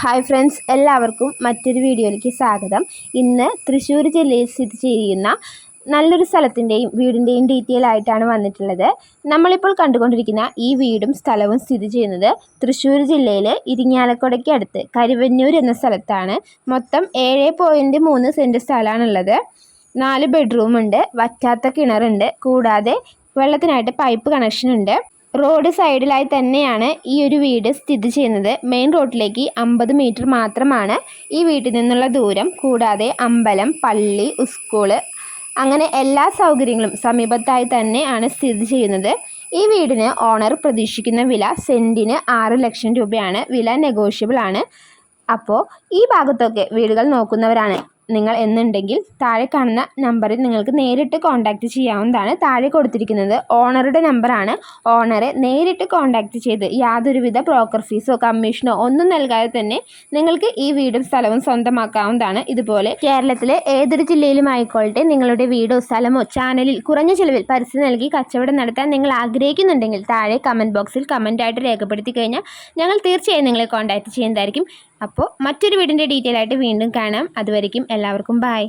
Hi friends എല്ലാവർക്കും മറ്റൊരു വീഡിയോയിലേക്ക് സ്വാഗതം. ഇന്ന് തൃശ്ശൂർ ജില്ലയിൽ സ്ഥിതി ചെയ്യുന്ന നല്ലൊരു സ്ഥലത്തിന്റെയും വീടിന്റെയും ഡീറ്റെയിൽ ആയിട്ടാണ് വന്നിട്ടുള്ളത്. നമ്മളിപ്പോൾ കണ്ടുകൊണ്ടിരിക്കുന്ന ഈ വീടും സ്ഥലവും സ്ഥിതി ചെയ്യുന്നത് തൃശ്ശൂർ ജില്ലയിലെ ഇരിങ്ങാലക്കുടയ്ക്ക് അടുത്ത് കരുവന്നൂർ എന്ന സ്ഥലത്താണ്. മൊത്തം ഏഴ് പോയിന്റ് മൂന്ന് സെന്റ് സ്ഥലമാണുള്ളത്. നാല് ബെഡ്റൂമുണ്ട് വറ്റാത്ത കിണറുണ്ട് കൂടാതെ വെള്ളത്തിനായിട്ട് പൈപ്പ് കണക്ഷൻ ഉണ്ട്. റോഡ് സൈഡിലായി തന്നെയാണ് ഈ ഒരു വീട് സ്ഥിതി ചെയ്യുന്നത്. മെയിൻ റോഡിലേക്ക് അമ്പത് മീറ്റർ മാത്രമാണ് ഈ വീട്ടിൽ നിന്നുള്ള ദൂരം. കൂടാതെ അമ്പലം പള്ളി സ്കൂൾ അങ്ങനെ എല്ലാ സൗകര്യങ്ങളും സമീപത്തായി തന്നെയാണ് സ്ഥിതി ചെയ്യുന്നത്. ഈ വീടിന് ഓണർ പ്രതീക്ഷിക്കുന്ന വില സെന്റിന് ആറ് ലക്ഷം രൂപയാണ്. വില നെഗോഷ്യബിൾ ആണ്. അപ്പോൾ ഈ ഭാഗത്തൊക്കെ വീടുകൾ നോക്കുന്നവരാണ്. നിങ്ങൾ എന്നുണ്ടെങ്കിൽ താഴെ കാണുന്ന നമ്പറിൽ നിങ്ങൾക്ക് നേരിട്ട് കോൺടാക്റ്റ് ചെയ്യാവുന്നതാണ്. താഴെ കൊടുത്തിരിക്കുന്നത് ഓണറുടെ നമ്പറാണ് ഓണറെ നേരിട്ട് കോൺടാക്റ്റ് ചെയ്ത് യാതൊരുവിധ ബ്രോക്കർ ഫീസോ കമ്മീഷനോ ഒന്നും നൽകാതെ തന്നെ നിങ്ങൾക്ക് ഈ വീടും സ്ഥലവും സ്വന്തമാക്കാവുന്നതാണ്. ഇതുപോലെ കേരളത്തിലെ ഏതൊരു ജില്ലയിലും ആയിക്കോട്ടെ നിങ്ങളുടെ വീടോ സ്ഥലമോ ചാനലിൽ കുറഞ്ഞ ചിലവിൽ പരസ്യം നൽകി കച്ചവടം നടത്താൻ നിങ്ങൾ ആഗ്രഹിക്കുന്നുണ്ടെങ്കിൽ താഴെ കമന്റ് ബോക്സിൽ കമന്റായിട്ട് രേഖപ്പെടുത്തി കഴിഞ്ഞാൽ ഞങ്ങൾ തീർച്ചയായും നിങ്ങളെ കോൺടാക്റ്റ് ചെയ്യുന്നതായിരിക്കും. അപ്പോൾ മറ്റൊരു വീടിന്റെ ഡീറ്റെയിൽ ആയിട്ട് വീണ്ടും കാണാം. അതുവരേക്കും എല്ലാവർക്കും ബായ്